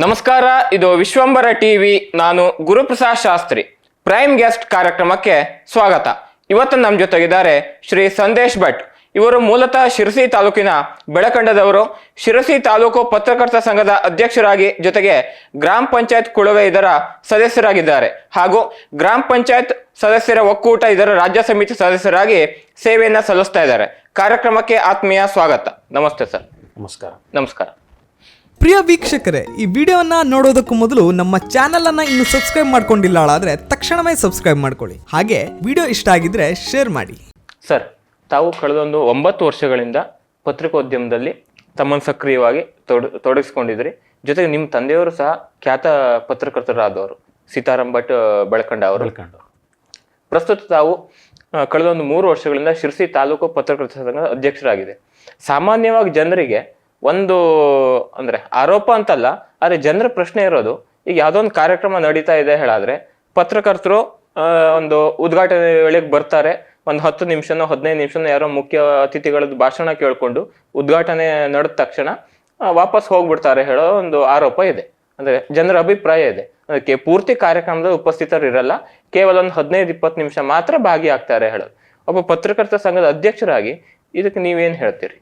ನಮಸ್ಕಾರ ಇದು ವಿಶ್ವಂಬರ ಟಿವಿ ನಾನು ಗುರುಪ್ರಸಾದ್ ಶಾಸ್ತ್ರಿ. ಪ್ರೈಮ್ ಗೆಸ್ಟ್ ಕಾರ್ಯಕ್ರಮಕ್ಕೆ ಸ್ವಾಗತ. ಇವತ್ತು ನಮ್ಮ ಜೊತೆಗಿದ್ದಾರೆ ಶ್ರೀ ಸಂದೇಶ್ ಭಟ್. ಇವರು ಮೂಲತಃ ಶಿರಸಿ ತಾಲೂಕಿನ ಬೆಳಕಂಡದವರು. ಶಿರಸಿ ತಾಲೂಕು ಪತ್ರಕರ್ತ ಸಂಘದ ಅಧ್ಯಕ್ಷರಾಗಿ ಜೊತೆಗೆ ಗ್ರಾಮ ಪಂಚಾಯತ್ ಕುಳವೆ ಇದರ ಸದಸ್ಯರಾಗಿದ್ದಾರೆ. ಹಾಗೂ ಗ್ರಾಮ ಪಂಚಾಯತ್ ಸದಸ್ಯರ ಒಕ್ಕೂಟ ಇದರ ರಾಜ್ಯ ಸಮಿತಿ ಸದಸ್ಯರಾಗಿ ಸೇವೆಯನ್ನು ಸಲ್ಲಿಸ್ತಾ ಇದ್ದಾರೆ. ಕಾರ್ಯಕ್ರಮಕ್ಕೆ ಆತ್ಮೀಯ ಸ್ವಾಗತ. ನಮಸ್ತೆ ಸರ್. ನಮಸ್ಕಾರ. ನಮಸ್ಕಾರ. ಪ್ರಿಯ ವೀಕ್ಷಕರೇ ಈ ವಿಡಿಯೋವನ್ನ ನೋಡೋದಕ್ಕೂ ಮೊದಲು ನಮ್ಮ ಚಾನೆಲ್ ಅನ್ನ ಇನ್ನು ಸಬ್ಸ್ಕ್ರೈಬ್ ಮಾಡ್ಕೊಂಡಿಲ್ಲ ಆದ್ರೆ ತಕ್ಷಣವೇ ಸಬ್ಸ್ಕ್ರೈಬ್ ಮಾಡ್ಕೊಳ್ಳಿ. ಹಾಗೆ ವಿಡಿಯೋ ಇಷ್ಟ ಆಗಿದ್ರೆ ಶೇರ್ ಮಾಡಿ. ಸರ್ ತಾವು ಕಳೆದೊಂದು ಒಂಬತ್ತು ವರ್ಷಗಳಿಂದ ಪತ್ರಿಕೋದ್ಯಮದಲ್ಲಿ ತಮ್ಮನ್ನು ಸಕ್ರಿಯವಾಗಿ ತೊಡ ತೊಡಗಿಸ್ಕೊಂಡಿದ್ರಿ ಜೊತೆಗೆ ನಿಮ್ಮ ತಂದೆಯವರು ಸಹ ಖ್ಯಾತ ಪತ್ರಕರ್ತರಾದವರು ಸೀತಾರಾಮ್ ಭಟ್ ಬೆಳಕಂಡ ಅವರು. ಪ್ರಸ್ತುತ ತಾವು ಕಳೆದೊಂದು ಮೂರು ವರ್ಷಗಳಿಂದ ಶಿರ್ಸಿ ತಾಲೂಕು ಪತ್ರಕರ್ತ ಸಂಘದ ಅಧ್ಯಕ್ಷರಾಗಿದೆ. ಸಾಮಾನ್ಯವಾಗಿ ಜನರಿಗೆ ಒಂದು, ಅಂದ್ರೆ ಆರೋಪ ಅಂತಲ್ಲ, ಆದ್ರೆ ಜನರ ಪ್ರಶ್ನೆ ಇರೋದು, ಈಗ ಯಾವುದೋ ಕಾರ್ಯಕ್ರಮ ನಡೀತಾ ಇದೆ ಹೇಳಾದ್ರೆ, ಪತ್ರಕರ್ತರು ಒಂದು ಉದ್ಘಾಟನೆ ವೇಳೆಗೆ ಬರ್ತಾರೆ, ಒಂದು ಹತ್ತು ನಿಮಿಷನೋ, ಹದಿನೈದು ನಿಮಿಷನೋ ಯಾರೋ ಮುಖ್ಯ ಅತಿಥಿಗಳದ್ದು ಭಾಷಣ ಕೇಳ್ಕೊಂಡು ಉದ್ಘಾಟನೆ ನಡೆದ ತಕ್ಷಣ ವಾಪಸ್ ಹೋಗ್ಬಿಡ್ತಾರೆ ಹೇಳೋ ಒಂದು ಆರೋಪ ಇದೆ. ಅಂದ್ರೆ ಜನರ ಅಭಿಪ್ರಾಯ ಇದೆ. ಅದಕ್ಕೆ ಪೂರ್ತಿ ಕಾರ್ಯಕ್ರಮದ ಉಪಸ್ಥಿತರು ಇರಲ್ಲ, ಕೇವಲ ಒಂದು ಹದಿನೈದು ಇಪ್ಪತ್ತು ನಿಮಿಷ ಮಾತ್ರ ಭಾಗಿಯಾಗ್ತಾರೆ ಹೇಳೋದು. ಒಬ್ಬ ಪತ್ರಕರ್ತ ಸಂಘದ ಅಧ್ಯಕ್ಷರಾಗಿ ಇದಕ್ಕೆ ನೀವೇನು ಹೇಳ್ತೀರಿ?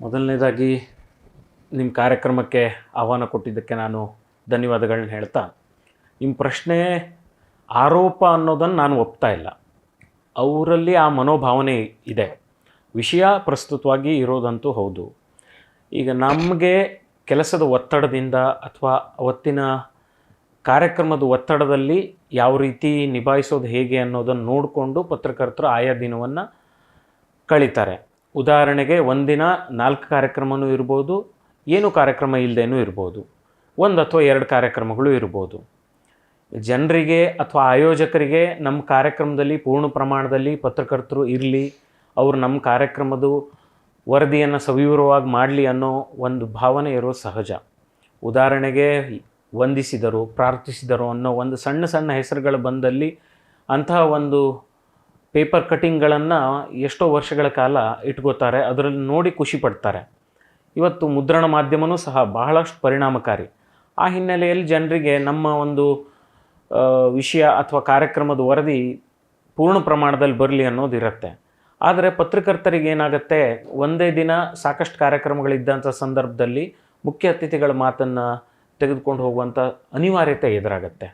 ಮೊದಲನೇದಾಗಿ ನಿಮ್ಮ ಕಾರ್ಯಕ್ರಮಕ್ಕೆ ಆಹ್ವಾನ ಕೊಟ್ಟಿದ್ದಕ್ಕೆ ನಾನು ಧನ್ಯವಾದಗಳನ್ನ ಹೇಳ್ತಾ, ನಿಮ್ಮ ಪ್ರಶ್ನೆ ಆರೋಪ ಅನ್ನೋದನ್ನು ನಾನು ಒಪ್ತಾ ಇಲ್ಲ. ಅವರಲ್ಲಿ ಆ ಮನೋಭಾವನೆ ಇದೆ. ವಿಷಯ ಪ್ರಸ್ತುತವಾಗಿ ಇರೋದಂತೂ ಹೌದು. ಈಗ ನಮಗೆ ಕೆಲಸದ ಒತ್ತಡದಿಂದ ಅಥವಾ ಅವತ್ತಿನ ಕಾರ್ಯಕ್ರಮದ ಒತ್ತಡದಲ್ಲಿ ಯಾವ ರೀತಿ ನಿಭಾಯಿಸೋದು ಹೇಗೆ ಅನ್ನೋದನ್ನು ನೋಡಿಕೊಂಡು ಪತ್ರಕರ್ತರು ಆಯಾ ದಿನವನ್ನು ಕಳೀತಾರೆ. ಉದಾಹರಣೆಗೆ ಒಂದಿನ ನಾಲ್ಕು ಕಾರ್ಯಕ್ರಮನೂ ಇರ್ಬೋದು, ಏನು ಕಾರ್ಯಕ್ರಮ ಇಲ್ಲದೇನೂ ಇರ್ಬೋದು, ಒಂದು ಅಥವಾ ಎರಡು ಕಾರ್ಯಕ್ರಮಗಳು ಇರ್ಬೋದು. ಜನರಿಗೆ ಅಥವಾ ಆಯೋಜಕರಿಗೆ ನಮ್ಮ ಕಾರ್ಯಕ್ರಮದಲ್ಲಿ ಪೂರ್ಣ ಪ್ರಮಾಣದಲ್ಲಿ ಪತ್ರಕರ್ತರು ಇರಲಿ, ಅವರು ನಮ್ಮ ಕಾರ್ಯಕ್ರಮದ ವರದಿಯನ್ನು ಸವಿವರವಾಗಿ ಮಾಡಲಿ ಅನ್ನೋ ಒಂದು ಭಾವನೆ ಇರೋ ಸಹಜ. ಉದಾಹರಣೆಗೆ ವಂದಿಸಿದರು, ಪ್ರಾರ್ಥಿಸಿದರು ಅನ್ನೋ ಒಂದು ಸಣ್ಣ ಸಣ್ಣ ಹೆಸರುಗಳು ಬಂದಲ್ಲಿ ಅಂತಹ ಒಂದು ಪೇಪರ್ ಕಟಿಂಗ್ಗಳನ್ನು ಎಷ್ಟೋ ವರ್ಷಗಳ ಕಾಲ ಇಟ್ಕೋತಾರೆ, ಅದರಲ್ಲಿ ನೋಡಿ ಖುಷಿ ಪಡ್ತಾರೆ. ಇವತ್ತು ಮುದ್ರಣ ಮಾಧ್ಯಮವೂ ಸಹ ಬಹಳಷ್ಟು ಪರಿಣಾಮಕಾರಿ. ಆ ಹಿನ್ನೆಲೆಯಲ್ಲಿ ಜನರಿಗೆ ನಮ್ಮ ಒಂದು ವಿಷಯ ಅಥವಾ ಕಾರ್ಯಕ್ರಮದ ವರದಿ ಪೂರ್ಣ ಪ್ರಮಾಣದಲ್ಲಿ ಬರಲಿ ಅನ್ನೋದು ಇರುತ್ತೆ. ಆದರೆ ಪತ್ರಕರ್ತರಿಗೆ ಏನಾಗುತ್ತೆ, ಒಂದೇ ದಿನ ಸಾಕಷ್ಟು ಕಾರ್ಯಕ್ರಮಗಳಿದ್ದಂಥ ಸಂದರ್ಭದಲ್ಲಿ ಮುಖ್ಯ ಅತಿಥಿಗಳ ಮಾತನ್ನು ತೆಗೆದುಕೊಂಡು ಹೋಗುವಂಥ ಅನಿವಾರ್ಯತೆ ಎದುರಾಗತ್ತೆ.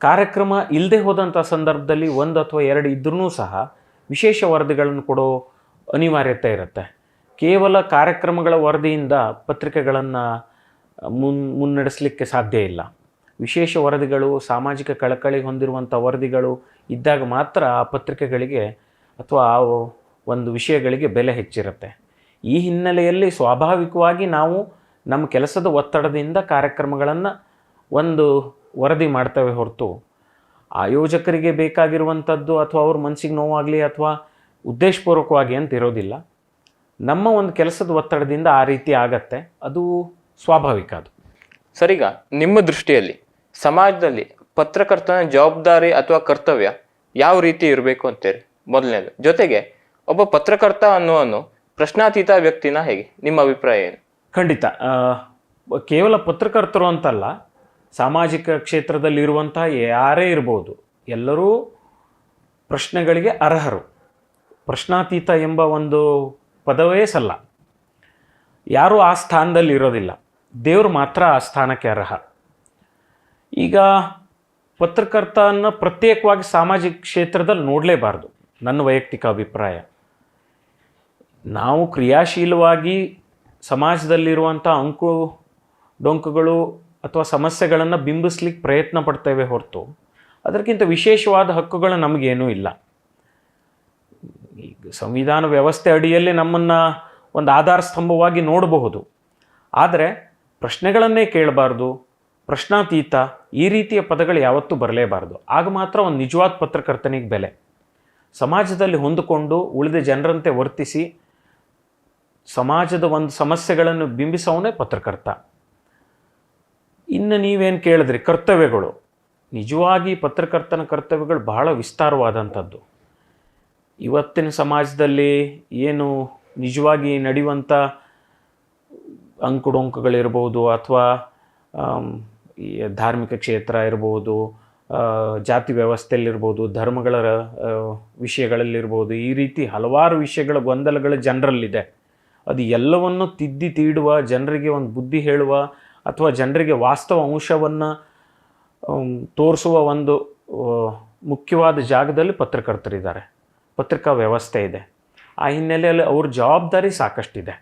ಕಾರ್ಯಕ್ರಮ ಇಲ್ಲದೆ ಹೋದಂಥ ಸಂದರ್ಭದಲ್ಲಿ ಒಂದು ಅಥವಾ ಎರಡು ಇದ್ರೂ ಸಹ ವಿಶೇಷ ವರದಿಗಳನ್ನು ಕೊಡೋ ಅನಿವಾರ್ಯತೆ ಇರುತ್ತೆ. ಕೇವಲ ಕಾರ್ಯಕ್ರಮಗಳ ವರದಿಯಿಂದ ಪತ್ರಿಕೆಗಳನ್ನು ಮುನ್, ಮುನ್ನಡೆಸಲಿಕ್ಕೆ ಸಾಧ್ಯ ಇಲ್ಲ. ವಿಶೇಷ ವರದಿಗಳು, ಸಾಮಾಜಿಕ ಕಳಕಳಿ ಹೊಂದಿರುವಂಥ ವರದಿಗಳು ಇದ್ದಾಗ ಮಾತ್ರ ಆ ಪತ್ರಿಕೆಗಳಿಗೆ ಅಥವಾ ಆ ಒಂದು ವಿಷಯಗಳಿಗೆ ಬೆಲೆ ಹೆಚ್ಚಿರುತ್ತೆ. ಈ ಹಿನ್ನೆಲೆಯಲ್ಲಿ ಸ್ವಾಭಾವಿಕವಾಗಿ ನಾವು ನಮ್ಮ ಕೆಲಸದ ಒತ್ತಡದಿಂದ ಕಾರ್ಯಕ್ರಮಗಳನ್ನು ಒಂದು ವರದಿ ಮಾಡ್ತವೆ ಹೊರತು ಆಯೋಜಕರಿಗೆ ಬೇಕಾಗಿರುವಂಥದ್ದು ಅಥವಾ ಅವ್ರ ಮನಸ್ಸಿಗೆ ನೋವಾಗಲಿ ಅಥವಾ ಉದ್ದೇಶಪೂರ್ವಕವಾಗಿ ಅಂತ ಇರೋದಿಲ್ಲ. ನಮ್ಮ ಒಂದು ಕೆಲಸದ ಒತ್ತಡದಿಂದ ಆ ರೀತಿ ಆಗತ್ತೆ. ಅದು ಸ್ವಾಭಾವಿಕ ಅದು. ಸರಿಗ ನಿಮ್ಮ ದೃಷ್ಟಿಯಲ್ಲಿ ಸಮಾಜದಲ್ಲಿ ಪತ್ರಕರ್ತನ ಜವಾಬ್ದಾರಿ ಅಥವಾ ಕರ್ತವ್ಯ ಯಾವ ರೀತಿ ಇರಬೇಕು ಅಂತೀರಿ? ಮೊದಲನೇದು. ಜೊತೆಗೆ ಒಬ್ಬ ಪತ್ರಕರ್ತ ಅನ್ನೋನು ಪ್ರಶ್ನಾತೀತ ವ್ಯಕ್ತಿನ ಹೇಗೆ? ನಿಮ್ಮ ಅಭಿಪ್ರಾಯ ಏನು? ಖಂಡಿತ. ಕೇವಲ ಪತ್ರಕರ್ತರು ಅಂತಲ್ಲ ಸಾಮಾಜಿಕ ಕ್ಷೇತ್ರದಲ್ಲಿರುವಂಥ ಯಾರೇ ಇರ್ಬೋದು, ಎಲ್ಲರೂ ಪ್ರಶ್ನೆಗಳಿಗೆ ಅರ್ಹರು. ಪ್ರಶ್ನಾತೀತ ಎಂಬ ಒಂದು ಪದವೇ ಸಲ್ಲ. ಯಾರೂ ಆ ಸ್ಥಾನದಲ್ಲಿ ಇರೋದಿಲ್ಲ. ದೇವರು ಮಾತ್ರ ಆ ಸ್ಥಾನಕ್ಕೆ ಅರ್ಹ. ಈಗ ಪತ್ರಕರ್ತನ ಪ್ರತ್ಯೇಕವಾಗಿ ಸಾಮಾಜಿಕ ಕ್ಷೇತ್ರದಲ್ಲಿ ನೋಡಲೇಬಾರ್ದು, ನನ್ನ ವೈಯಕ್ತಿಕ ಅಭಿಪ್ರಾಯ. ನಾವು ಕ್ರಿಯಾಶೀಲವಾಗಿ ಸಮಾಜದಲ್ಲಿರುವಂಥ ಅಂಕು ಡೊಂಕುಗಳು ಅಥವಾ ಸಮಸ್ಯೆಗಳನ್ನು ಬಿಂಬಿಸ್ಲಿಕ್ಕೆ ಪ್ರಯತ್ನ ಪಡ್ತೇವೆ ಹೊರತು ಅದಕ್ಕಿಂತ ವಿಶೇಷವಾದ ಹಕ್ಕುಗಳು ನಮಗೇನೂ ಇಲ್ಲ. ಈಗ ಸಂವಿಧಾನ ವ್ಯವಸ್ಥೆ ಅಡಿಯಲ್ಲಿ ನಮ್ಮನ್ನು ಒಂದು ಆಧಾರ ಸ್ತಂಭವಾಗಿ ನೋಡಬಹುದು. ಆದರೆ ಪ್ರಶ್ನೆಗಳನ್ನೇ ಕೇಳಬಾರ್ದು, ಪ್ರಶ್ನಾತೀತ ಈ ರೀತಿಯ ಪದಗಳು ಯಾವತ್ತೂ ಬರಲೇಬಾರ್ದು. ಆಗ ಮಾತ್ರ ಒಂದು ನಿಜವಾದ ಪತ್ರಕರ್ತನಿಗೆ ಬೆಲೆ. ಸಮಾಜದಲ್ಲಿ ಹೊಂದಿಕೊಂಡು ಉಳಿದ ಜನರಂತೆ ವರ್ತಿಸಿ ಸಮಾಜದ ಒಂದು ಸಮಸ್ಯೆಗಳನ್ನು ಬಿಂಬಿಸೋನೇ ಪತ್ರಕರ್ತ. ಇನ್ನು ನೀವೇನು ಕೇಳಿದ್ರಿ? ಕರ್ತವ್ಯಗಳು. ನಿಜವಾಗಿ ಪತ್ರಕರ್ತನ ಕರ್ತವ್ಯಗಳು ಬಹಳ ವಿಸ್ತಾರವಾದಂಥದ್ದು. ಇವತ್ತಿನ ಸಮಾಜದಲ್ಲಿ ಏನು ನಿಜವಾಗಿ ನಡೆಯುವಂಥ ಅಂಕುಡೊಂಕುಗಳಿರ್ಬೋದು ಅಥವಾ ಧಾರ್ಮಿಕ ಕ್ಷೇತ್ರ ಇರ್ಬೋದು ಜಾತಿ ವ್ಯವಸ್ಥೆಯಲ್ಲಿರ್ಬೋದು, ಧರ್ಮಗಳ ವಿಷಯಗಳಲ್ಲಿರ್ಬೋದು, ಈ ರೀತಿ ಹಲವಾರು ವಿಷಯಗಳ ಗೊಂದಲಗಳು ಜನರಲ್ಲಿದೆ. ಅದು ಎಲ್ಲವನ್ನು ತಿದ್ದಿ ತೀಡುವ, ಜನರಿಗೆ ಒಂದು ಬುದ್ಧಿ ಹೇಳುವ ಅಥವಾ ಜನರಿಗೆ ವಾಸ್ತವ ಅಂಶವನ್ನು ತೋರಿಸುವ ಒಂದು ಮುಖ್ಯವಾದ ಜಾಗದಲ್ಲಿ ಪತ್ರಕರ್ತರಿದ್ದಾರೆ ಪತ್ರಿಕಾ ವ್ಯವಸ್ಥೆ ಇದೆ. ಆ ಹಿನ್ನೆಲೆಯಲ್ಲಿ ಅವ್ರ ಜವಾಬ್ದಾರಿ ಸಾಕಷ್ಟಿದೆ.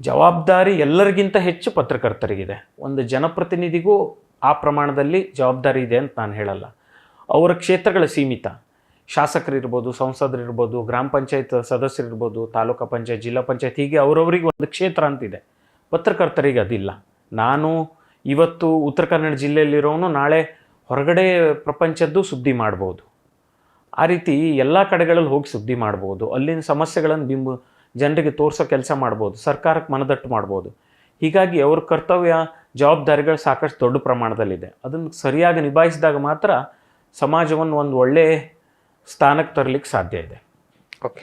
ಜವಾಬ್ದಾರಿ ಎಲ್ಲರಿಗಿಂತ ಹೆಚ್ಚು ಪತ್ರಕರ್ತರಿಗಿದೆ. ಒಂದು ಜನಪ್ರತಿನಿಧಿಗೂ ಆ ಪ್ರಮಾಣದಲ್ಲಿ ಜವಾಬ್ದಾರಿ ಇದೆ ಅಂತ ನಾನು ಹೇಳಲ್ಲ. ಅವರ ಕ್ಷೇತ್ರಗಳ ಸೀಮಿತ. ಶಾಸಕರಿರ್ಬೋದು, ಸಂಸದರಿರ್ಬೋದು, ಗ್ರಾಮ ಪಂಚಾಯತ್ ಸದಸ್ಯರಿರ್ಬೋದು, ತಾಲೂಕು ಪಂಚಾಯತ್, ಜಿಲ್ಲಾ ಪಂಚಾಯತ್ ಹೀಗೆ ಅವರವರಿಗೆ ಒಂದು ಕ್ಷೇತ್ರ ಅಂತಿದೆ. ಪತ್ರಕರ್ತರಿಗೆ ಅದಿಲ್ಲ. ನಾನು ಇವತ್ತು ಉತ್ತರ ಕನ್ನಡ ಜಿಲ್ಲೆಯಲ್ಲಿರೋನು ನಾಳೆ ಹೊರಗಡೆ ಪ್ರಪಂಚದ್ದು ಸುದ್ದಿ ಮಾಡ್ಬೋದು. ಆ ರೀತಿ ಎಲ್ಲ ಕಡೆಗಳಲ್ಲಿ ಹೋಗಿ ಸುದ್ದಿ ಮಾಡ್ಬೋದು. ಅಲ್ಲಿನ ಸಮಸ್ಯೆಗಳನ್ನು ಬಿಂಬ ಜನರಿಗೆ ತೋರಿಸೋ ಕೆಲಸ ಮಾಡ್ಬೋದು. ಸರ್ಕಾರಕ್ಕೆ ಮನದಟ್ಟು ಮಾಡ್ಬೋದು. ಹೀಗಾಗಿ ಅವ್ರ ಕರ್ತವ್ಯ ಜವಾಬ್ದಾರಿಗಳು ಸಾಕಷ್ಟು ದೊಡ್ಡ ಪ್ರಮಾಣದಲ್ಲಿದೆ. ಅದನ್ನು ಸರಿಯಾಗಿ ನಿಭಾಯಿಸಿದಾಗ ಮಾತ್ರ ಸಮಾಜವನ್ನು ಒಂದು ಒಳ್ಳೆಯ ಸ್ಥಾನಕ್ಕೆ ತರಲಿಕ್ಕೆ ಸಾಧ್ಯ ಇದೆ. ಓಕೆ.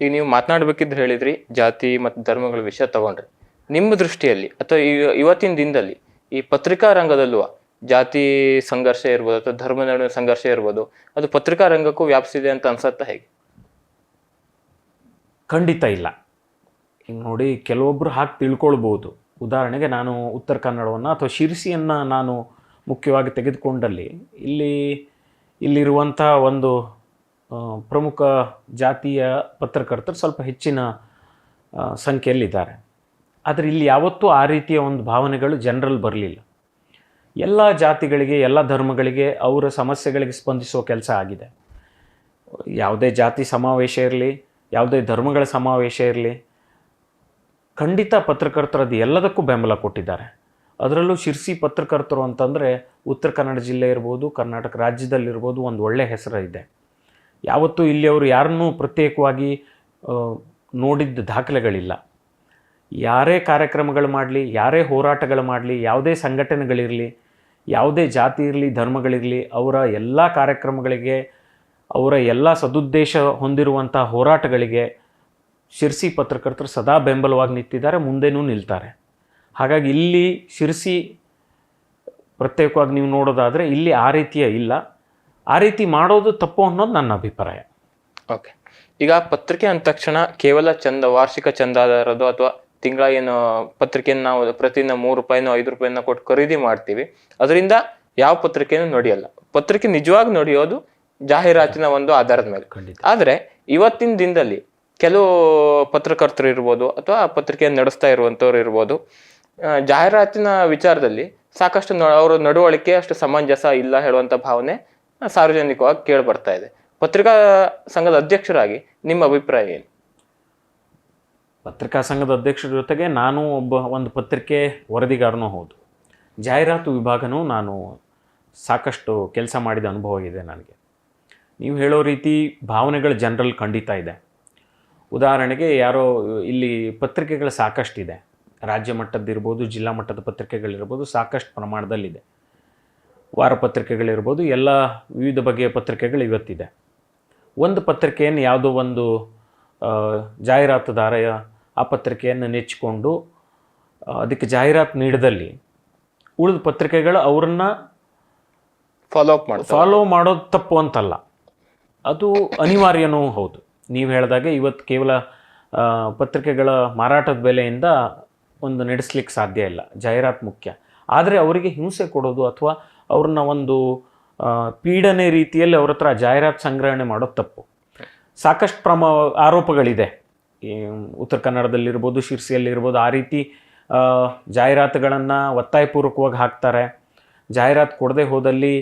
ಈಗ ನೀವು ಮಾತನಾಡಬೇಕಿದ್ರೆ ಹೇಳಿದ್ರಿ, ಜಾತಿ ಮತ್ತು ಧರ್ಮಗಳ ವಿಷಯ ತಗೊಂಡ್ರಿ. ನಿಮ್ಮ ದೃಷ್ಟಿಯಲ್ಲಿ ಅಥವಾ ಇವ- ಇವತ್ತಿನ ದಿನದಲ್ಲಿ ಈ ಪತ್ರಿಕಾ ರಂಗದಲ್ಲೂ ಜಾತಿ ಸಂಘರ್ಷ ಇರ್ಬೋದು ಅಥವಾ ಧರ್ಮ ನಡುವಿನ ಸಂಘರ್ಷ ಇರ್ಬೋದು, ಅದು ಪತ್ರಿಕಾ ರಂಗಕ್ಕೂ ವ್ಯಾಪಿಸಿದೆ ಅಂತ ಅನ್ಸತ್ತಾ ಹೇಗೆ? ಖಂಡಿತ ಇಲ್ಲ. ಈಗ ನೋಡಿ ಕೆಲವೊಬ್ಬರು ಹಾಗೆ ತಿಳ್ಕೊಳ್ಬೋದು. ಉದಾಹರಣೆಗೆ ನಾನು ಉತ್ತರ ಕನ್ನಡವನ್ನು ಅಥವಾ ಶಿರಸಿಯನ್ನು ನಾನು ಮುಖ್ಯವಾಗಿ ತೆಗೆದುಕೊಂಡಲ್ಲಿ ಇಲ್ಲಿ, ಇಲ್ಲಿರುವಂಥ ಒಂದು ಪ್ರಮುಖ ಜಾತಿಯ ಪತ್ರಕರ್ತರು ಸ್ವಲ್ಪ ಹೆಚ್ಚಿನ ಸಂಖ್ಯೆಯಲ್ಲಿದ್ದಾರೆ. ಆದರೆ ಇಲ್ಲಿ ಯಾವತ್ತೂ ಆ ರೀತಿಯ ಒಂದು ಭಾವನೆಗಳು ಜನರಲ್ಲಿ ಬರಲಿಲ್ಲ. ಎಲ್ಲ ಜಾತಿಗಳಿಗೆ, ಎಲ್ಲ ಧರ್ಮಗಳಿಗೆ ಅವರ ಸಮಸ್ಯೆಗಳಿಗೆ ಸ್ಪಂದಿಸುವ ಕೆಲಸ ಆಗಿದೆ. ಯಾವುದೇ ಜಾತಿ ಸಮಾವೇಶ ಇರಲಿ, ಯಾವುದೇ ಧರ್ಮಗಳ ಸಮಾವೇಶ ಇರಲಿ, ಖಂಡಿತ ಪತ್ರಕರ್ತರದ್ದು ಎಲ್ಲದಕ್ಕೂ ಬೆಂಬಲ ಕೊಟ್ಟಿದ್ದಾರೆ. ಅದರಲ್ಲೂ ಶಿರ್ಸಿ ಪತ್ರಕರ್ತರು ಅಂತಂದರೆ ಉತ್ತರ ಕನ್ನಡ ಜಿಲ್ಲೆ ಇರ್ಬೋದು, ಕರ್ನಾಟಕ ರಾಜ್ಯದಲ್ಲಿರ್ಬೋದು ಒಂದು ಒಳ್ಳೆಯ ಹೆಸರು ಇದೆ. ಯಾವತ್ತೂ ಇಲ್ಲಿ ಅವರು ಯಾರನ್ನೂ ಪ್ರತ್ಯೇಕವಾಗಿ ನೋಡಿದ್ದ ದಾಖಲೆಗಳಿಲ್ಲ. ಯಾರೇ ಕಾರ್ಯಕ್ರಮಗಳು ಮಾಡಲಿ, ಯಾರೇ ಹೋರಾಟಗಳು ಮಾಡಲಿ, ಯಾವುದೇ ಸಂಘಟನೆಗಳಿರಲಿ, ಯಾವುದೇ ಜಾತಿ ಇರಲಿ, ಧರ್ಮಗಳಿರಲಿ, ಅವರ ಎಲ್ಲ ಕಾರ್ಯಕ್ರಮಗಳಿಗೆ, ಅವರ ಎಲ್ಲ ಸದುದ್ದೇಶ ಹೊಂದಿರುವಂಥ ಹೋರಾಟಗಳಿಗೆ ಶಿರ್ಸಿ ಪತ್ರಕರ್ತರು ಸದಾ ಬೆಂಬಲವಾಗಿ ನಿಂತಿದ್ದಾರೆ, ಮುಂದೆನೂ ನಿಲ್ತಾರೆ. ಹಾಗಾಗಿ ಇಲ್ಲಿ ಶಿರ್ಸಿ ಪ್ರತ್ಯೇಕವಾಗಿ ನೀವು ನೋಡೋದಾದರೆ ಇಲ್ಲಿ ಆ ರೀತಿಯ ಇಲ್ಲ. ಆ ರೀತಿ ಮಾಡೋದು ತಪ್ಪು ಅನ್ನೋದು ನನ್ನ ಅಭಿಪ್ರಾಯ. ಓಕೆ. ಈಗ ಪತ್ರಿಕೆ ಅಂದ ತಕ್ಷಣ ಕೇವಲ ಚಂದ, ವಾರ್ಷಿಕ ಚಂದಾದಾರದು ಅಥವಾ ತಿಂಗಳ ಏನು ಪತ್ರಿಕೆಯನ್ನು ನಾವು ಪ್ರತಿದಿನ ಮೂರು ರೂಪಾಯಿನೋ ಐದು ರೂಪಾಯಿನೋ ಕೊಟ್ಟು ಖರೀದಿ ಮಾಡ್ತೀವಿ. ಅದರಿಂದ ಯಾವ ಪತ್ರಿಕೆನೂ ನಡೆಯಲ್ಲ. ಪತ್ರಿಕೆ ನಿಜವಾಗಿ ನಡೆಯೋದು ಜಾಹೀರಾತಿನ ಒಂದು ಆಧಾರದ ಮೇಲೆ. ಆದರೆ ಆದ್ರೆ ಇವತ್ತಿನ ದಿನದಲ್ಲಿ ಕೆಲವು ಪತ್ರಕರ್ತರು ಇರ್ಬೋದು ಅಥವಾ ಪತ್ರಿಕೆಯನ್ನು ನಡೆಸ್ತಾ ಇರುವಂಥವ್ರು ಇರ್ಬೋದು ಜಾಹೀರಾತಿನ ವಿಚಾರದಲ್ಲಿ ಸಾಕಷ್ಟು ಅವರ ನಡವಳಿಕೆ ಅಷ್ಟು ಸಮಂಜಸ ಇಲ್ಲ ಹೇಳುವಂಥ ಭಾವನೆ ಸಾರ್ವಜನಿಕವಾಗಿ ಕೇಳಿ ಬರ್ತಾ ಇದೆ. ಪತ್ರಿಕಾ ಸಂಘದ ಅಧ್ಯಕ್ಷರಾಗಿ ನಿಮ್ಮ ಅಭಿಪ್ರಾಯ ಏನು? ಪತ್ರಿಕಾ ಸಂಘದ ಅಧ್ಯಕ್ಷರ ಜೊತೆಗೆ ನಾನು ಒಬ್ಬ ಒಂದು ಪತ್ರಿಕೆ ವರದಿಗಾರನೂ ಹೌದು. ಜಾಹೀರಾತು ವಿಭಾಗನೂ ನಾನು ಸಾಕಷ್ಟು ಕೆಲಸ ಮಾಡಿದ ಅನುಭವ ಇದೆ ನನಗೆ. ನೀವು ಹೇಳೋ ರೀತಿ ಭಾವನೆಗಳು ಜನರಲ್ಲಿ ಖಂಡಿತ ಇದೆ. ಉದಾಹರಣೆಗೆ ಯಾರೋ ಇಲ್ಲಿ ಪತ್ರಿಕೆಗಳು ಸಾಕಷ್ಟಿದೆ. ರಾಜ್ಯ ಮಟ್ಟದ್ದಿರ್ಬೋದು ಜಿಲ್ಲಾ ಮಟ್ಟದ ಪತ್ರಿಕೆಗಳಿರ್ಬೋದು ಸಾಕಷ್ಟು ಪ್ರಮಾಣದಲ್ಲಿದೆ. ವಾರಪತ್ರಿಕೆಗಳಿರ್ಬೋದು ಎಲ್ಲ ವಿವಿಧ ಬಗೆಯ ಪತ್ರಿಕೆಗಳು ಇವತ್ತಿದೆ. ಒಂದು ಪತ್ರಿಕೆಯನ್ನು ಯಾವುದೋ ಒಂದು ಆ, ಜಾಹೀರಾತುದಾರ ಆ ಪತ್ರಿಕೆಯನ್ನು ನೆಚ್ಚಿಕೊಂಡು ಅದಕ್ಕೆ ಜಾಹೀರಾತು ನೀಡದಲ್ಲಿ ಉಳಿದ ಪತ್ರಿಕೆಗಳು ಅವರನ್ನ ಫಾಲೋ ಅಪ್ ಫಾಲೋ ಮಾಡೋದು ತಪ್ಪು ಅಂತಲ್ಲ. ಅದು ಅನಿವಾರ್ಯನೂ ಹೌದು. ನೀವು ಹೇಳಿದಾಗೆ ಇವತ್ತು ಕೇವಲ ಪತ್ರಿಕೆಗಳ ಮಾರಾಟದ ಬೆಲೆಯಿಂದ ಒಂದು ನಡೆಸ್ಲಿಕ್ಕೆ ಸಾಧ್ಯ ಇಲ್ಲ. ಜಾಹೀರಾತು ಮುಖ್ಯ. ಆದರೆ ಅವರಿಗೆ ಹಿಂಸೆ ಕೊಡೋದು ಅಥವಾ ಅವ್ರನ್ನ ಒಂದು ಪೀಡನೆ ರೀತಿಯಲ್ಲಿ ಅವ್ರ ಹತ್ರ ಜಾಹೀರಾತು ಸಂಗ್ರಹಣೆ ಮಾಡೋದು ತಪ್ಪು. ಸಾಕಷ್ಟು ಪ್ರಮ ಆರೋಪಗಳಿದೆ. ಉತ್ತರ ಕನ್ನಡದಲ್ಲಿರ್ಬೋದು, ಶಿರ್ಸಿಯಲ್ಲಿರ್ಬೋದು, ಆ ರೀತಿ ಜಾಹೀರಾತುಗಳನ್ನು ಒತ್ತಾಯಪೂರ್ವಕವಾಗಿ ಹಾಕ್ತಾರೆ. ಜಾಹೀರಾತು ಕೊಡದೆ ಹೋದಲ್ಲಿ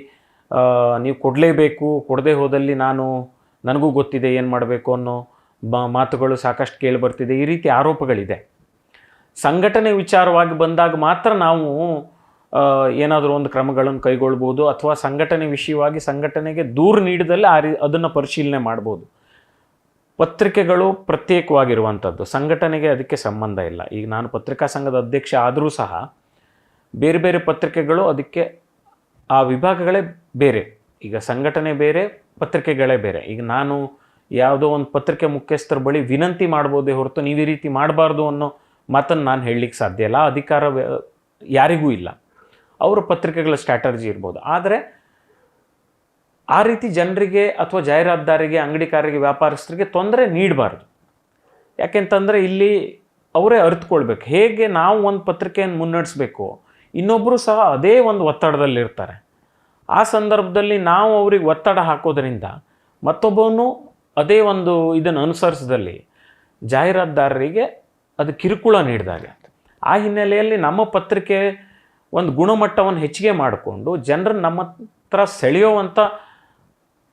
ನೀವು ಕೊಡಲೇಬೇಕು, ಕೊಡದೆ ಹೋದಲ್ಲಿ ನಾನು, ನನಗೂ ಗೊತ್ತಿದೆ ಏನು ಮಾಡಬೇಕು ಅನ್ನೋ ಬ, ಮಾತುಗಳು ಸಾಕಷ್ಟು ಕೇಳಿ ಬರ್ತಿದೆ. ಈ ರೀತಿ ಆರೋಪಗಳಿದೆ. ಸಂಘಟನೆ ವಿಚಾರವಾಗಿ ಬಂದಾಗ ಮಾತ್ರ ನಾವು ಏನಾದರೂ ಒಂದು ಕ್ರಮಗಳನ್ನು ಕೈಗೊಳ್ಬೋದು ಅಥವಾ ಸಂಘಟನೆ ವಿಷಯವಾಗಿ ಸಂಘಟನೆಗೆ ದೂರು ನೀಡಿದಲ್ಲಿ ಆ ರೀ, ಅದನ್ನು ಪರಿಶೀಲನೆ ಮಾಡ್ಬೋದು. ಪತ್ರಿಕೆಗಳು ಪ್ರತ್ಯೇಕವಾಗಿರುವಂಥದ್ದು, ಸಂಘಟನೆಗೆ ಅದಕ್ಕೆ ಸಂಬಂಧ ಇಲ್ಲ. ಈಗ ನಾನು ಪತ್ರಿಕಾ ಸಂಘದ ಅಧ್ಯಕ್ಷ ಆದರೂ ಸಹ ಬೇರೆ ಬೇರೆ ಪತ್ರಿಕೆಗಳು ಅದಕ್ಕೆ ಆ ವಿಭಾಗಗಳೇ ಬೇರೆ. ಈಗ ಸಂಘಟನೆ ಬೇರೆ, ಪತ್ರಿಕೆಗಳೇ ಬೇರೆ. ಈಗ ನಾನು ಯಾವುದೋ ಒಂದು ಪತ್ರಿಕೆ ಮುಖ್ಯಸ್ಥರ ಬಳಿ ವಿನಂತಿ ಮಾಡ್ಬೋದೇ ಹೊರತು ನೀವು ಈ ರೀತಿ ಮಾಡಬಾರ್ದು ಅನ್ನೋ ಮಾತನ್ನು ನಾನು ಹೇಳಲಿಕ್ಕೆ ಸಾಧ್ಯ ಇಲ್ಲ. ಅಧಿಕಾರ ಯಾರಿಗೂ ಇಲ್ಲ. ಅವರ ಪತ್ರಿಕೆಗಳ ಸ್ಟ್ರಾಟರ್ಜಿ ಇರ್ಬೋದು. ಆದರೆ ಆ ರೀತಿ ಜನರಿಗೆ ಅಥವಾ ಜಾಹೀರಾತುದಾರಿಗೆ, ಅಂಗಡಿಕಾರರಿಗೆ, ವ್ಯಾಪಾರಸ್ಥರಿಗೆ ತೊಂದರೆ ನೀಡಬಾರ್ದು. ಯಾಕೆಂತಂದರೆ ಇಲ್ಲಿ ಅವರೇ ಅರಿತುಕೊಳ್ಬೇಕು. ಹೇಗೆ ನಾವು ಒಂದು ಪತ್ರಿಕೆಯನ್ನು ಮುನ್ನಡೆಸಬೇಕು? ಇನ್ನೊಬ್ಬರು ಸಹ ಅದೇ ಒಂದು ಒತ್ತಡದಲ್ಲಿರ್ತಾರೆ ಆ ಸಂದರ್ಭದಲ್ಲಿ ನಾವು ಅವ್ರಿಗೆ ಒತ್ತಡ ಹಾಕೋದರಿಂದ ಮತ್ತೊಬ್ಬನು ಅದೇ ಒಂದು ಇದನ್ನು ಅನುಸರಿಸಿದಲ್ಲಿ ಜಾಹೀರಾತುದಾರರಿಗೆ ಅದು ಕಿರುಕುಳ ನೀಡಿದಾಗ. ಆ ಹಿನ್ನೆಲೆಯಲ್ಲಿ ನಮ್ಮ ಪತ್ರಿಕೆ ಒಂದು ಗುಣಮಟ್ಟವನ್ನು ಹೆಚ್ಚಿಗೆ ಮಾಡಿಕೊಂಡು ಜನರನ್ನು ನಮ್ಮ ಹತ್ರ ಸೆಳೆಯುವಂಥ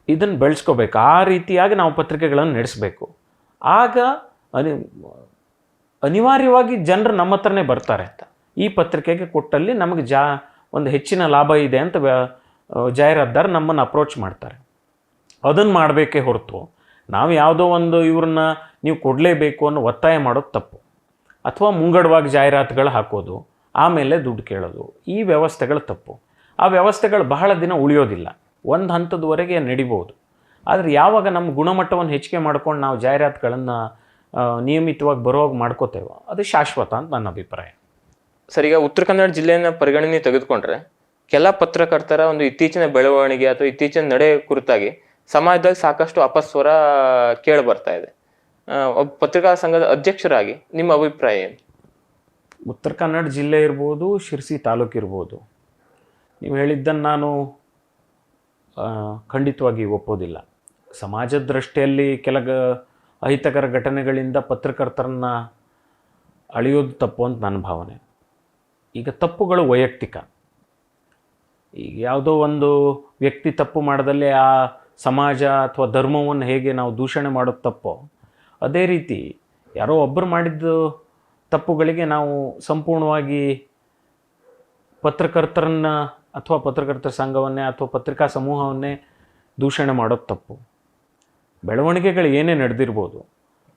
ಇದನ್ನು ಬೆಳೆಸ್ಕೋಬೇಕು. ಆ ರೀತಿಯಾಗಿ ನಾವು ಪತ್ರಿಕೆಗಳನ್ನು ನಡೆಸಬೇಕು. ಆಗ ಅನಿ, ಅನಿವಾರ್ಯವಾಗಿ ಜನರು ನಮ್ಮ ಹತ್ರನೇ ಬರ್ತಾರೆ ಅಂತ. ಈ ಪತ್ರಿಕೆಗೆ ಕೊಟ್ಟಲ್ಲಿ ನಮಗೆ ಜಾ, ಒಂದು ಹೆಚ್ಚಿನ ಲಾಭ ಇದೆ ಅಂತ ಜಾಹೀರಾತುದಾರ ನಮ್ಮನ್ನು ಅಪ್ರೋಚ್ ಮಾಡ್ತಾರೆ. ಅದನ್ನು ಮಾಡಬೇಕೇ ಹೊರತು ನಾವು ಯಾವುದೋ ಒಂದು ಇವ್ರನ್ನ ನೀವು ಕೊಡಲೇಬೇಕು ಅನ್ನೋ ಒತ್ತಾಯ ಮಾಡೋದು ತಪ್ಪು. ಅಥವಾ ಮುಂಗಡವಾಗಿ ಜಾಹೀರಾತುಗಳು ಹಾಕೋದು, ಆಮೇಲೆ ದುಡ್ಡು ಕೇಳೋದು, ಈ ವ್ಯವಸ್ಥೆಗಳು ತಪ್ಪು. ಆ ವ್ಯವಸ್ಥೆಗಳು ಬಹಳ ದಿನ ಉಳಿಯೋದಿಲ್ಲ. ಒಂದು ಹಂತದವರೆಗೆ ನಡಿಬೋದು ಆದರೆ ಯಾವಾಗ ನಮ್ಮ ಗುಣಮಟ್ಟವನ್ನು ಹೆಚ್ಚಿಗೆ ಮಾಡ್ಕೊಂಡು ನಾವು ಜಾಹೀರಾತುಗಳನ್ನು ನಿಯಮಿತವಾಗಿ ಬರುವಾಗ ಮಾಡ್ಕೋತೇವೋ ಅದು ಶಾಶ್ವತ ಅಂತ ನನ್ನ ಅಭಿಪ್ರಾಯ. ಸರ್ ಈಗ ಉತ್ತರ ಕನ್ನಡ ಜಿಲ್ಲೆಯನ್ನು ಪರಿಗಣನೆ ತೆಗೆದುಕೊಂಡ್ರೆ ಕೆಲ ಪತ್ರಕರ್ತರ ಒಂದು ಇತ್ತೀಚಿನ ಬೆಳವಣಿಗೆ ಅಥವಾ ಇತ್ತೀಚಿನ ನಡೆ ಕುರಿತಾಗಿ ಸಮಾಜದಲ್ಲಿ ಸಾಕಷ್ಟು ಅಪಸ್ವರ ಕೇಳಿ ಬರ್ತಾ ಇದೆ. ಒಬ್ಬ ಪತ್ರಿಕಾ ಸಂಘದ ಅಧ್ಯಕ್ಷರಾಗಿ ನಿಮ್ಮ ಅಭಿಪ್ರಾಯ ಏನು? ಉತ್ತರ ಕನ್ನಡ ಜಿಲ್ಲೆ ಇರ್ಬೋದು ಶಿರ್ಸಿ ತಾಲೂಕು ಇರ್ಬೋದು ನೀವು ಹೇಳಿದ್ದನ್ನು ನಾನು ಖಂಡಿತವಾಗಿ ಒಪ್ಪೋದಿಲ್ಲ. ಸಮಾಜದ ದೃಷ್ಟಿಯಲ್ಲಿ ಕೆಲ ಅಹಿತಕರ ಘಟನೆಗಳಿಂದ ಪತ್ರಕರ್ತರನ್ನ ಅಳೆಯೋದು ತಪ್ಪು ಅಂತ ನನ್ನ ಭಾವನೆ. ಈಗ ತಪ್ಪುಗಳು ವೈಯಕ್ತಿಕ. ಈಗ ಯಾವುದೋ ಒಂದು ವ್ಯಕ್ತಿ ತಪ್ಪು ಮಾಡದಲ್ಲಿ ಆ ಸಮಾಜ ಅಥವಾ ಧರ್ಮವನ್ನು ಹೇಗೆ ನಾವು ದೂಷಣೆ ಮಾಡೋದು ತಪ್ಪೋ, ಅದೇ ರೀತಿ ಯಾರೋ ಒಬ್ಬರು ಮಾಡಿದ್ದು ತಪ್ಪುಗಳಿಗೆ ನಾವು ಸಂಪೂರ್ಣವಾಗಿ ಪತ್ರಕರ್ತರನ್ನ ಅಥವಾ ಪತ್ರಕರ್ತರ ಸಂಘವನ್ನೇ ಅಥವಾ ಪತ್ರಿಕಾ ಸಮೂಹವನ್ನೇ ದೂಷಣೆ ಮಾಡೋದು ತಪ್ಪು. ಬೆಳವಣಿಗೆಗಳು ಏನೇ ನಡೆದಿರ್ಬೋದು.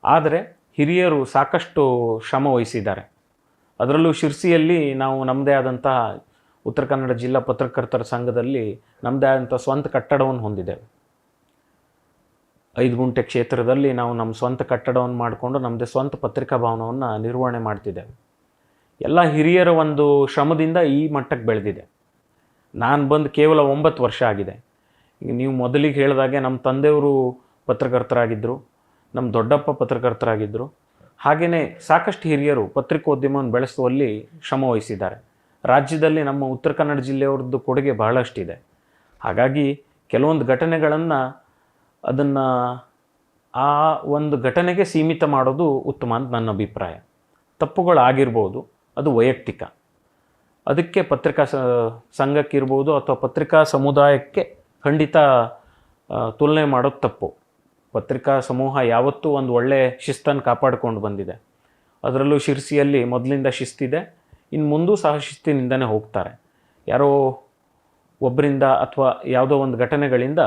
ಆದರೆ ಹಿರಿಯರು ಸಾಕಷ್ಟು ಶ್ರಮ ವಹಿಸಿದ್ದಾರೆ. ಅದರಲ್ಲೂ ಶಿರ್ಸಿಯಲ್ಲಿ ನಾವು ನಮ್ಮದೇ ಆದಂತಹ ಉತ್ತರ ಕನ್ನಡ ಜಿಲ್ಲಾ ಪತ್ರಕರ್ತರ ಸಂಘದಲ್ಲಿ ನಮ್ಮದೇ ಆದಂಥ ಸ್ವಂತ ಕಟ್ಟಡವನ್ನು ಹೊಂದಿದ್ದೇವೆ. ಐದು ಗುಂಟೆ ಕ್ಷೇತ್ರದಲ್ಲಿ ನಾವು ನಮ್ಮ ಸ್ವಂತ ಕಟ್ಟಡವನ್ನು ಮಾಡಿಕೊಂಡು ನಮ್ಮದೇ ಸ್ವಂತ ಪತ್ರಿಕಾ ಭವನವನ್ನು ನಿರ್ವಹಣೆ ಮಾಡ್ತಿದ್ದೇವೆ. ಎಲ್ಲ ಹಿರಿಯರ ಒಂದು ಶ್ರಮದಿಂದ ಈ ಮಟ್ಟಕ್ಕೆ ಬೆಳೆದಿದೆ. ನಾನು ಬಂದು ಕೇವಲ ಒಂಬತ್ತು ವರ್ಷ ಆಗಿದೆ. ನೀವು ಮೊದಲಿಗೆ ಹೇಳಿದಾಗೆ ನಮ್ಮ ತಂದೆಯವರು ಪತ್ರಕರ್ತರಾಗಿದ್ದರು ನಮ್ಮ ದೊಡ್ಡಪ್ಪ ಪತ್ರಕರ್ತರಾಗಿದ್ದರು ಹಾಗೆಯೇ ಸಾಕಷ್ಟು ಹಿರಿಯರು ಪತ್ರಿಕೋದ್ಯಮವನ್ನು ಬೆಳೆಸುವಲ್ಲಿ ಶ್ರಮ ವಹಿಸಿದ್ದಾರೆ. ರಾಜ್ಯದಲ್ಲಿ ನಮ್ಮ ಉತ್ತರ ಕನ್ನಡ ಜಿಲ್ಲೆಯವ್ರದ್ದು ಕೊಡುಗೆ ಬಹಳಷ್ಟಿದೆ. ಹಾಗಾಗಿ ಕೆಲವೊಂದು ಘಟನೆಗಳನ್ನು ಅದನ್ನು ಆ ಒಂದು ಘಟನೆಗೆ ಸೀಮಿತ ಮಾಡೋದು ಉತ್ತಮ ಅಂತ ನನ್ನ ಅಭಿಪ್ರಾಯ. ತಪ್ಪುಗಳಾಗಿರ್ಬೋದು, ಅದು ವೈಯಕ್ತಿಕ. ಅದಕ್ಕೆ ಪತ್ರಿಕಾ ಸಂಘಕ್ಕಿರ್ಬೋದು ಅಥವಾ ಪತ್ರಿಕಾ ಸಮುದಾಯಕ್ಕೆ ಖಂಡಿತ ತುಲನೆ ಮಾಡೋದು ತಪ್ಪು. ಪತ್ರಿಕಾ ಸಮೂಹ ಯಾವತ್ತೂ ಒಂದು ಒಳ್ಳೆಯ ಶಿಸ್ತನ್ನು ಕಾಪಾಡಿಕೊಂಡು ಬಂದಿದೆ. ಅದರಲ್ಲೂ ಶಿರ್ಸಿಯಲ್ಲಿ ಮೊದಲಿಂದ ಶಿಸ್ತಿದೆ. ಇನ್ನು ಮುಂದೂ ಸಹ ಶಿಸ್ತಿನಿಂದನೇ ಹೋಗ್ತಾರೆ. ಯಾರೋ ಒಬ್ಬರಿಂದ ಅಥವಾ ಯಾವುದೋ ಒಂದು ಘಟನೆಗಳಿಂದ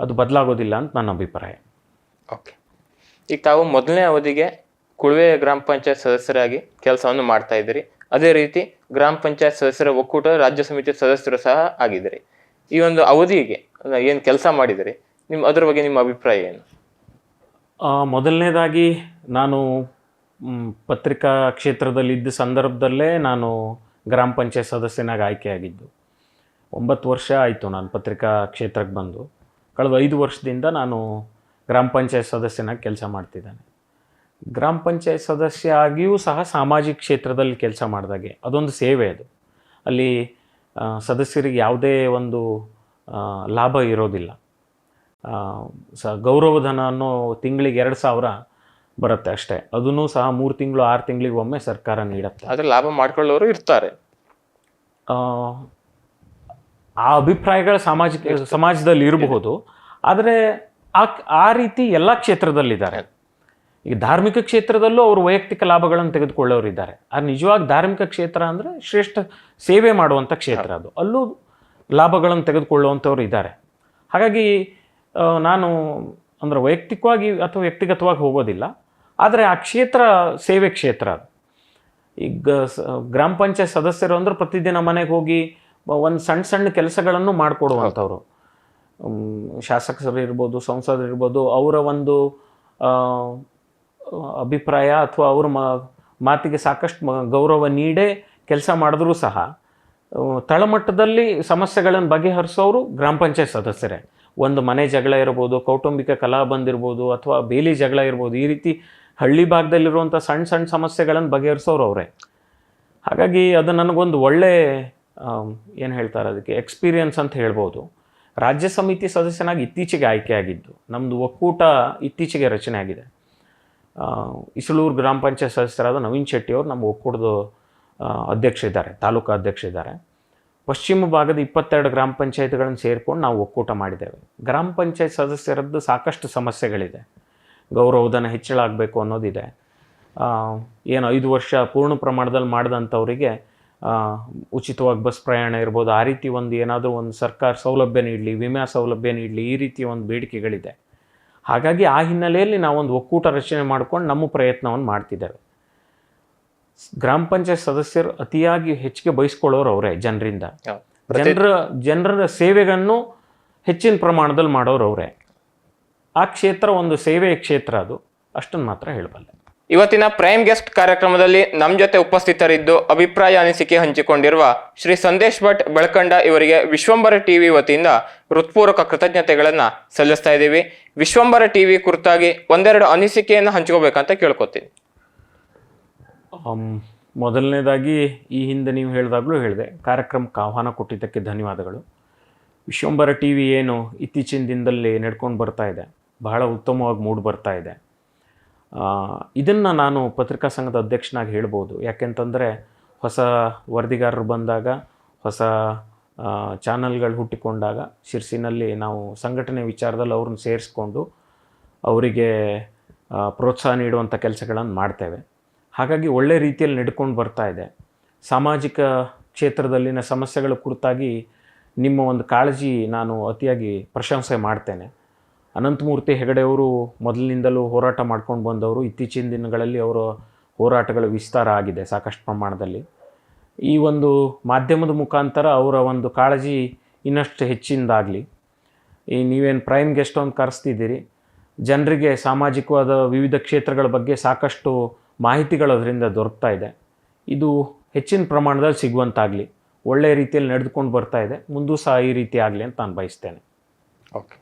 ಅದು ಬದಲಾಗೋದಿಲ್ಲ ಅಂತ ನನ್ನ ಅಭಿಪ್ರಾಯ. ಓಕೆ. ಈಗ ತಾವು ಮೊದಲನೇ ಅವಧಿಗೆ ಕುಳುವೆ ಗ್ರಾಮ ಪಂಚಾಯತ್ ಸದಸ್ಯರಾಗಿ ಕೆಲಸವನ್ನು ಮಾಡ್ತಾ ಇದ್ದೀರಿ. ಅದೇ ರೀತಿ ಗ್ರಾಮ ಪಂಚಾಯತ್ ಸದಸ್ಯರ ಒಕ್ಕೂಟ, ರಾಜ್ಯ ಸಮಿತಿ ಸದಸ್ಯರು ಸಹ ಆಗಿದ್ದಾರೆ. ಈ ಒಂದು ಅವಧಿಗೆ ಏನು ಕೆಲಸ ಮಾಡಿದಿರಿ ನಿಮ್ಮ ಅದರ ಬಗ್ಗೆ ನಿಮ್ಮ ಅಭಿಪ್ರಾಯ ಏನು? ಮೊದಲನೇದಾಗಿ ನಾನು ಪತ್ರಿಕಾ ಕ್ಷೇತ್ರದಲ್ಲಿ ಇದ್ದ ಸಂದರ್ಭದಲ್ಲೇ ನಾನು ಗ್ರಾಮ ಪಂಚಾಯತ್ ಸದಸ್ಯನಾಗಿ ಆಯ್ಕೆಯಾಗಿದ್ದು. ಒಂಬತ್ತು ವರ್ಷ ಆಯಿತು ನಾನು ಪತ್ರಿಕಾ ಕ್ಷೇತ್ರಕ್ಕೆ ಬಂದು. ಕಳೆದ ಐದು ವರ್ಷದಿಂದ ನಾನು ಗ್ರಾಮ ಪಂಚಾಯತ್ ಸದಸ್ಯನಾಗಿ ಕೆಲಸ ಮಾಡ್ತಿದ್ದೇನೆ. ಗ್ರಾಮ ಪಂಚಾಯತ್ ಸದಸ್ಯ ಆಗಿಯೂ ಸಹ ಸಾಮಾಜಿಕ ಕ್ಷೇತ್ರದಲ್ಲಿ ಕೆಲಸ ಮಾಡಿದಾಗೆ. ಅದೊಂದು ಸೇವೆ ಅದು. ಅಲ್ಲಿ ಸದಸ್ಯರಿಗೆ ಯಾವುದೇ ಒಂದು ಲಾಭ ಇರೋದಿಲ್ಲ. ಸ ಗೌರವಧನ ಅನ್ನೋ ತಿಂಗಳಿಗೆ ಎರಡು ಸಾವಿರ ಬರುತ್ತೆ ಅಷ್ಟೇ. ಅದನ್ನು ಸಹ ಮೂರು ತಿಂಗಳು ಆರು ತಿಂಗಳಿಗೆ ಒಮ್ಮೆ ಸರ್ಕಾರ ನೀಡುತ್ತೆ. ಆದರೆ ಲಾಭ ಮಾಡ್ಕೊಳ್ಳೋರು ಇರ್ತಾರೆ. ಆ, ಆ ಅಭಿಪ್ರಾಯಗಳು ಸಾಮಾಜಿಕ ಸಮಾಜದಲ್ಲಿ ಇರಬಹುದು. ಆದರೆ ಆ ಆ ರೀತಿ ಎಲ್ಲ ಕ್ಷೇತ್ರದಲ್ಲಿದ್ದಾರೆ. ಈಗ ಧಾರ್ಮಿಕ ಕ್ಷೇತ್ರದಲ್ಲೂ ಅವರು ವೈಯಕ್ತಿಕ ಲಾಭಗಳನ್ನು ತೆಗೆದುಕೊಳ್ಳೋರು ಇದ್ದಾರೆ. ಅದು ನಿಜವಾಗಿ ಧಾರ್ಮಿಕ ಕ್ಷೇತ್ರ ಅಂದರೆ ಶ್ರೇಷ್ಠ ಸೇವೆ ಮಾಡುವಂಥ ಕ್ಷೇತ್ರ ಅದು. ಅಲ್ಲೂ ಲಾಭಗಳನ್ನು ತೆಗೆದುಕೊಳ್ಳುವಂಥವ್ರು ಇದ್ದಾರೆ. ಹಾಗಾಗಿ ನಾನು ಅಂದರೆ ವೈಯಕ್ತಿಕವಾಗಿ ಅಥವಾ ವ್ಯಕ್ತಿಗತವಾಗಿ ಹೋಗೋದಿಲ್ಲ. ಆದರೆ ಆ ಕ್ಷೇತ್ರ ಸೇವೆ ಕ್ಷೇತ್ರ ಅದು. ಈಗ ಗ್ರಾಮ ಪಂಚಾಯತ್ ಸದಸ್ಯರು ಅಂದ್ರೆ ಪ್ರತಿದಿನ ಮನೆಗೆ ಹೋಗಿ ಒಂದು ಸಣ್ಣ ಸಣ್ಣ ಕೆಲಸಗಳನ್ನು ಮಾಡಿಕೊಡುವಂಥವ್ರು. ಶಾಸಕರು ಇರ್ಬೋದು, ಸಂಸದರು ಇರ್ಬೋದು, ಅವರ ಒಂದು ಅಭಿಪ್ರಾಯ ಅಥವಾ ಅವ್ರ ಮಾತಿಗೆ ಸಾಕಷ್ಟು ಗೌರವ ನೀಡೇ ಕೆಲಸ ಮಾಡಿದ್ರೂ ಸಹ ತಳಮಟ್ಟದಲ್ಲಿ ಸಮಸ್ಯೆಗಳನ್ನು ಬಗೆಹರಿಸೋರು ಗ್ರಾಮ ಪಂಚಾಯತ್ ಸದಸ್ಯರೇ. ಒಂದು ಮನೆ ಜಗಳ ಇರ್ಬೋದು, ಕೌಟುಂಬಿಕ ಕಲಾ ಬಂದಿರ್ಬೋದು ಅಥವಾ ಬೇಲಿ ಜಗಳ ಇರ್ಬೋದು, ಈ ರೀತಿ ಹಳ್ಳಿ ಭಾಗದಲ್ಲಿರುವಂಥ ಸಣ್ಣ ಸಣ್ಣ ಸಮಸ್ಯೆಗಳನ್ನು ಬಗೆಹರಿಸೋರು ಅವರೇ. ಹಾಗಾಗಿ ಅದು ನನಗೊಂದು ಒಳ್ಳೆ ಏನು ಹೇಳ್ತಾರೆ ಅದಕ್ಕೆ, ಎಕ್ಸ್ಪೀರಿಯನ್ಸ್ ಅಂತ ಹೇಳ್ಬೋದು. ರಾಜ್ಯ ಸಮಿತಿ ಸದಸ್ಯನಾಗಿ ಇತ್ತೀಚೆಗೆ ಆಯ್ಕೆ ಆಗಿದ್ದು ನಮ್ಮದು ಒಕ್ಕೂಟ ಇತ್ತೀಚೆಗೆ ರಚನೆ ಆಗಿದೆ. ಇಸಳೂರು ಗ್ರಾಮ ಪಂಚಾಯತ್ ಸದಸ್ಯರಾದ ನವೀನ್ ಶೆಟ್ಟಿ ಅವರು ನಮ್ಮ ಒಕ್ಕೂಟದ ಅಧ್ಯಕ್ಷ ಇದ್ದಾರೆ, ತಾಲೂಕು ಅಧ್ಯಕ್ಷ ಇದ್ದಾರೆ. ಪಶ್ಚಿಮ ಭಾಗದ ಇಪ್ಪತ್ತೆರಡು ಗ್ರಾಮ ಪಂಚಾಯತ್ಗಳನ್ನು ಸೇರಿಕೊಂಡು ನಾವು ಒಕ್ಕೂಟ ಮಾಡಿದ್ದೇವೆ. ಗ್ರಾಮ ಪಂಚಾಯತ್ ಸದಸ್ಯರದ್ದು ಸಾಕಷ್ಟು ಸಮಸ್ಯೆಗಳಿದೆ. ಗೌರವಧನ ಹೆಚ್ಚಳ ಆಗಬೇಕು ಅನ್ನೋದಿದೆ. ಏನು ಐದು ವರ್ಷ ಪೂರ್ಣ ಪ್ರಮಾಣದಲ್ಲಿ ಮಾಡಿದಂಥವರಿಗೆ ಉಚಿತವಾಗಿ ಬಸ್ ಪ್ರಯಾಣ ಇರ್ಬೋದು. ಆ ರೀತಿ ಒಂದು ಏನಾದರೂ ಒಂದು ಸರ್ಕಾರ ಸೌಲಭ್ಯ ನೀಡಲಿ, ವಿಮಾ ಸೌಲಭ್ಯ ನೀಡಲಿ, ಈ ರೀತಿ ಒಂದು ಬೇಡಿಕೆಗಳಿದೆ. ಹಾಗಾಗಿ ಆ ಹಿನ್ನೆಲೆಯಲ್ಲಿ ನಾವೊಂದು ಒಕ್ಕೂಟ ರಚನೆ ಮಾಡ್ಕೊಂಡು ನಮ್ಮ ಪ್ರಯತ್ನವನ್ನು ಮಾಡ್ತಿದ್ದೇವೆ. ಗ್ರಾಮ ಪಂಚಾಯತ್ ಸದಸ್ಯರು ಅತಿಯಾಗಿ ಹೆಚ್ಚಿಗೆ ಬಯಸ್ಕೊಳ್ಳೋರು ಅವರೇ ಜನರಿಂದ. ಜನರ ಜನರ ಸೇವೆಗಳನ್ನು ಹೆಚ್ಚಿನ ಪ್ರಮಾಣದಲ್ಲಿ ಮಾಡೋರು ಅವರೇ. ಆ ಕ್ಷೇತ್ರ ಒಂದು ಸೇವೆಯ ಕ್ಷೇತ್ರ ಅದು. ಅಷ್ಟನ್ನು ಮಾತ್ರ ಹೇಳಬಲ್ಲೆ. ಇವತ್ತಿನ ಪ್ರೈಮ್ ಗೆಸ್ಟ್ ಕಾರ್ಯಕ್ರಮದಲ್ಲಿ ನಮ್ಮ ಜೊತೆ ಉಪಸ್ಥಿತರಿದ್ದು ಅಭಿಪ್ರಾಯ ಅನಿಸಿಕೆ ಹಂಚಿಕೊಂಡಿರುವ ಶ್ರೀ ಸಂದೇಶ್ ಭಟ್ ಬೆಳಕಂಡ ಇವರಿಗೆ ವಿಶ್ವಂಬರ ಟಿವಿ ವತಿಯಿಂದ ಹೃತ್ಪೂರ್ವಕ ಕೃತಜ್ಞತೆಗಳನ್ನು ಸಲ್ಲಿಸ್ತಾ ಇದ್ದೀವಿ. ವಿಶ್ವಂಬರ ಟಿವಿ ಕುರಿತಾಗಿ ಒಂದೆರಡು ಅನಿಸಿಕೆಯನ್ನು ಹಂಚ್ಕೋಬೇಕಂತ ಕೇಳ್ಕೊತೀನಿ. ಮೊದಲನೇದಾಗಿ ಈ ಹಿಂದೆ ನೀವು ಹೇಳಿದಾಗಲೂ ಹೇಳಿದೆ, ಕಾರ್ಯಕ್ರಮಕ್ಕೆ ಆಹ್ವಾನ ಕೊಟ್ಟಿದ್ದಕ್ಕೆ ಧನ್ಯವಾದಗಳು. ವಿಶ್ವಂಬರ ಟಿ ವಿ ಏನು ಇತ್ತೀಚಿನ ದಿನದಲ್ಲಿ ನಡ್ಕೊಂಡು ಬರ್ತಾ ಇದೆ. ಬಹಳ ಉತ್ತಮವಾಗಿ ಮೂಡ್ ಬರ್ತಾ ಇದೆ. ಇದನ್ನು ನಾನು ಪತ್ರಿಕಾ ಸಂಘದ ಅಧ್ಯಕ್ಷನಾಗಿ ಹೇಳ್ಬೋದು. ಯಾಕೆಂತಂದರೆ ಹೊಸ ವರದಿಗಾರರು ಬಂದಾಗ, ಹೊಸ ಚಾನಲ್ಗಳು ಹುಟ್ಟಿಕೊಂಡಾಗ ಶಿರ್ಸಿನಲ್ಲಿ ನಾವು ಸಂಘಟನೆ ವಿಚಾರದಲ್ಲಿ ಅವ್ರನ್ನ ಸೇರಿಸ್ಕೊಂಡು ಅವರಿಗೆ ಪ್ರೋತ್ಸಾಹ ನೀಡುವಂಥ ಕೆಲಸಗಳನ್ನು ಮಾಡ್ತೇವೆ. ಹಾಗಾಗಿ ಒಳ್ಳೆ ರೀತಿಯಲ್ಲಿ ನಡ್ಕೊಂಡು ಬರ್ತಾ ಇದೆ. ಸಾಮಾಜಿಕ ಕ್ಷೇತ್ರದಲ್ಲಿನ ಸಮಸ್ಯೆಗಳ ಕುರಿತಾಗಿ ನಿಮ್ಮ ಒಂದು ಕಾಳಜಿ ನಾನು ಅತಿಯಾಗಿ ಪ್ರಶಂಸೆ ಮಾಡ್ತೇನೆ. ಅನಂತಮೂರ್ತಿ ಹೆಗಡೆಯವರು ಮೊದಲಿನಿಂದಲೂ ಹೋರಾಟ ಮಾಡ್ಕೊಂಡು ಬಂದವರು. ಇತ್ತೀಚಿನ ದಿನಗಳಲ್ಲಿ ಅವರ ಹೋರಾಟಗಳ ವಿಸ್ತಾರ ಆಗಿದೆ ಸಾಕಷ್ಟು ಪ್ರಮಾಣದಲ್ಲಿ. ಈ ಒಂದು ಮಾಧ್ಯಮದ ಮುಖಾಂತರ ಅವರ ಒಂದು ಕಾಳಜಿ ಇನ್ನಷ್ಟು ಹೆಚ್ಚಿನದಾಗಲಿ. ಈ ನೀವೇನು ಪ್ರೈಮ್ ಗೆಸ್ಟ್ ಅಂತ ಕರೆಸ್ತಿದ್ದೀರಿ. ಜನರಿಗೆ ಸಾಮಾಜಿಕವಾದ ವಿವಿಧ ಕ್ಷೇತ್ರಗಳ ಬಗ್ಗೆ ಸಾಕಷ್ಟು ಮಾಹಿತಿಗಳು ಅದರಿಂದ ದೊರಕ್ತಾ ಇದೆ. ಇದು ಹೆಚ್ಚಿನ ಪ್ರಮಾಣದಲ್ಲಿ ಸಿಗುವಂತಾಗಲಿ. ಒಳ್ಳೆಯ ರೀತಿಯಲ್ಲಿ ನಡೆದುಕೊಂಡು ಬರ್ತಾ ಇದೆ. ಮುಂದೂ ಸಹ ಈ ರೀತಿ ಆಗಲಿ ಅಂತ ನಾನು ಬಯಸ್ತೇನೆ. ಓಕೆ